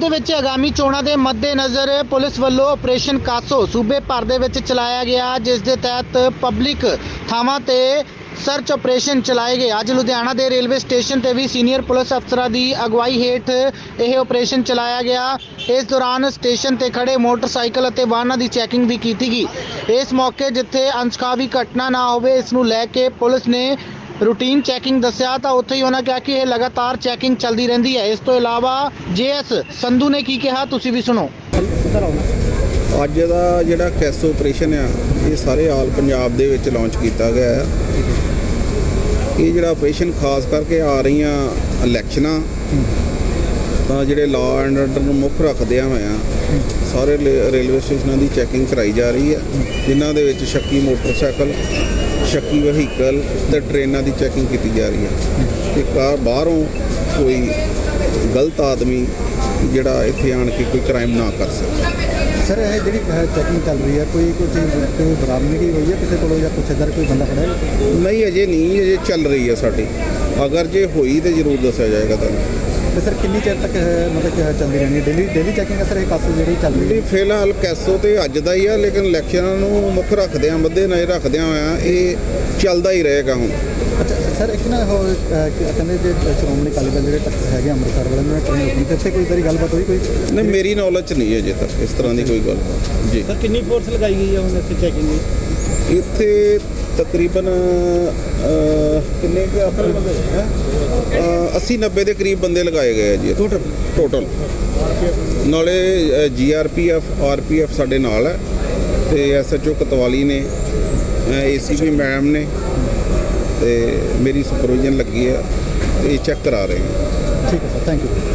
ਦੇ ਵਿੱਚ ਆਗਾਮੀ ਚੋਣਾਂ ਦੇ ਮੱਦੇਨਜ਼ਰ ਪੁਲਿਸ ਵੱਲੋਂ ਆਪਰੇਸ਼ਨ ਕਾਸੋ ਸੂਬੇ ਭਰ ਦੇ ਵਿੱਚ ਚਲਾਇਆ ਗਿਆ, ਜਿਸ ਦੇ ਤਹਿਤ ਪਬਲਿਕ ਥਾਵਾਂ ਤੇ ਸਰਚ ਆਪਰੇਸ਼ਨ ਚਲਾਏ ਗਏ। ਅੱਜ ਲੁਧਿਆਣਾ ਦੇ ਰੇਲਵੇ ਸਟੇਸ਼ਨ ਤੇ ਵੀ ਸੀਨੀਅਰ ਪੁਲਿਸ ਅਫਸਰਾਂ ਦੀ ਅਗਵਾਈ ਹੇਠ ਇਹ ਆਪਰੇਸ਼ਨ ਚਲਾਇਆ ਗਿਆ। ਇਸ ਦੌਰਾਨ ਸਟੇਸ਼ਨ ਤੇ ਖੜੇ ਮੋਟਰਸਾਈਕਲ ਅਤੇ ਵਾਹਨਾਂ ਦੀ ਚੈਕਿੰਗ ਵੀ ਕੀਤੀ ਗਈ। ਇਸ ਮੌਕੇ ਜਿੱਥੇ ਅਨਸਕਾਵੀ ਘਟਨਾ ਨਾ ਹੋਵੇ, ਇਸ ਨੂੰ ਲੈ ਕੇ ਪੁਲਿਸ ਨੇ ਰੂਟੀਨ ਚੈਕਿੰਗ ਦੱਸਿਆ ਤਾਂ ਉੱਥੇ ਹੀ ਉਹਨਾਂ ਕਿਹਾ ਕਿ ਇਹ ਲਗਾਤਾਰ ਚੈਕਿੰਗ ਚੱਲਦੀ ਰਹਿੰਦੀ ਹੈ। ਇਸ ਤੋਂ ਇਲਾਵਾ ਜੇਐਸ ਸੰਧੂ ਨੇ ਕੀ ਕਿਹਾ, ਤੁਸੀਂ ਵੀ ਸੁਣੋ। ਅੱਜ ਦਾ ਜਿਹੜਾ ਕੈਸ ਆਪਰੇਸ਼ਨ ਆ, ਇਹ ਸਾਰੇ ਆਲ ਪੰਜਾਬ ਦੇ ਵਿੱਚ ਲਾਂਚ ਕੀਤਾ ਗਿਆ ਹੈ ਇਹ ਜਿਹੜਾ ਆਪਰੇਸ਼ਨ ਖਾਸ ਕਰਕੇ ਆ ਰਹੀਆਂ ਇਲੈਕਸ਼ਨਾਂ ਤਾਂ ਜਿਹੜੇ ਲਾਅ ਐਂਡ ਆਰਡਰ ਨੂੰ ਮੁੱਖ ਰੱਖਦਿਆਂ ਹੋਇਆਂ ਸਾਰੇ ਰੇਲਵੇ ਸਟੇਸ਼ਨਾਂ ਦੀ ਚੈਕਿੰਗ ਕਰਾਈ ਜਾ ਰਹੀ ਹੈ ਜਿਨ੍ਹਾਂ ਦੇ ਵਿੱਚ ਸ਼ੱਕੀ ਮੋਟਰਸਾਈਕਲ ਸ਼ੱਕੀ ਵਹੀਕਲ ਤੇ ਟ੍ਰੇਨਾਂ ਦੀ ਚੈਕਿੰਗ ਕੀਤੀ ਜਾ ਰਹੀ ਹੈ। ਕਿ ਕਾ ਬਾਹਰੋਂ ਕੋਈ ਗਲਤ ਆਦਮੀ ਜਿਹੜਾ ਇੱਥੇ ਆਣ ਕੇ ਕੋਈ ਕ੍ਰਾਈਮ ਨਾ ਕਰ ਸਕੇ। ਸਰ ਇਹ ਜਿਹੜੀ ਚੈਕਿੰਗ ਚੱਲ ਰਹੀ ਹੈ ਕੋਈ ਕੋਈ ਚੀਜ਼ ਕੋਈ ਬਰਾਮਦਗੀ ਹੋਈ ਹੈ ਕਿਸੇ ਕੋਲੋਂ ਜਾਂ ਕੁਛ ਇੱਧਰ ਕੋਈ ਬੰਦਾ ਫੜਿਆ? ਹੈ? ਨਹੀਂ ਅਜੇ ਨਹੀਂ ਅਜੇ ਚੱਲ ਰਹੀ ਹੈ ਸਾਡੀ। ਅਗਰ ਜੇ ਹੋਈ ਤੇ ਜ਼ਰੂਰ ਦੱਸਿਆ ਜਾਏਗਾ ਤੁਹਾਨੂੰ। ਤੇ ਸਰ ਕਿੰਨੀ ਚਿਰ ਤੱਕ ਇਹ ਮਤਲਬ ਕਿ ਇਹ ਚੱਲਦੀ ਰਹਿਣੀ ਹੈ? ਡੇਲੀ ਡੇਲੀ ਚੈਕਿੰਗ ਹੈ ਸਰ ਇਹ ਕਾਸੋ ਜਿਹੜੀ ਚੱਲ ਰਹੀ ਹੈ? ਫਿਲਹਾਲ ਕੈਸੋ ਤੇ ਅੱਜ ਦਾ ਹੀ ਆ ਲੇਕਿਨ ਇਲੈਕਸ਼ਨਾਂ ਨੂੰ ਮੁੱਖ ਰੱਖਦਿਆਂ ਮੱਦੇ ਨਜ਼ਰ ਰੱਖਦਿਆਂ ਹੋਇਆਂ ਇਹ ਚੱਲਦਾ ਹੀ ਰਹੇਗਾ ਹੁਣ। ਅੱਛਾ ਸਰ ਇੱਕ ਨਾ ਉਹ ਅਹ, ਕਿ- ਕਹਿੰਦੇ ਜੇ ਸ਼੍ਰੋਮਣੀ ਅਕਾਲੀ ਦਲ ਜਿਹੜੇ ਤੱਕ ਹੈਗੇ ਅੰਮ੍ਰਿਤਸਰ ਵਾਲੇ ਨੇ ਟ੍ਰੇਨ ਰੁਕੀ ਤੇ ਇੱਥੇ ਕੋਈ ਤਰੀ ਗੱਲਬਾਤ ਹੋਈ ਕੋਈ? ਨਹੀਂ ਮੇਰੀ ਨੌਲੇਜ 'ਚ ਨਹੀਂ ਅਜੇ ਤੱਕ ਇਸ ਤਰ੍ਹਾਂ ਦੀ ਕੋਈ ਗੱਲ ਜੀ। ਸਰ ਕਿੰਨੀ ਫੋਰਸ ਲਗਾਈ ਗਈ ਹੈ ਹੁਣ ਇੱਥੇ ਚੈਕਿੰਗ ਦੀ? ਇੱਥੇ ਤਕਰੀਬਨ ਅਹ, ਕਿੰਨੇ ਕੁ ਆਪਣੇ 80 90 ਦੇ ਕਰੀਬ ਬੰਦੇ ਲਗਾਏ ਗਏ ਆ ਜੀ ਟੋਟਲ ਟੋਟਲ ਨਾਲੇ ਜੀਆਰਪੀਐਫ ਆਰਪੀਐਫ ਸਾਡੇ ਨਾਲ ਹੈ ਤੇ ਐਸਐਚਓ ਕਤਵਾਲੀ ਨੇ ਏਸੀਪੀ ਮੈਮ ਨੇ ਤੇ ਮੇਰੀ ਸੁਪਰਵਿਜ਼ਨ ਲੱਗੀ ਹੈ ਇਹ ਚੈੱਕ ਕਰਾ ਰਹੇ ਹਾਂ ਠੀਕ ਹੈ ਸਰ ਥੈਂਕ ਯੂ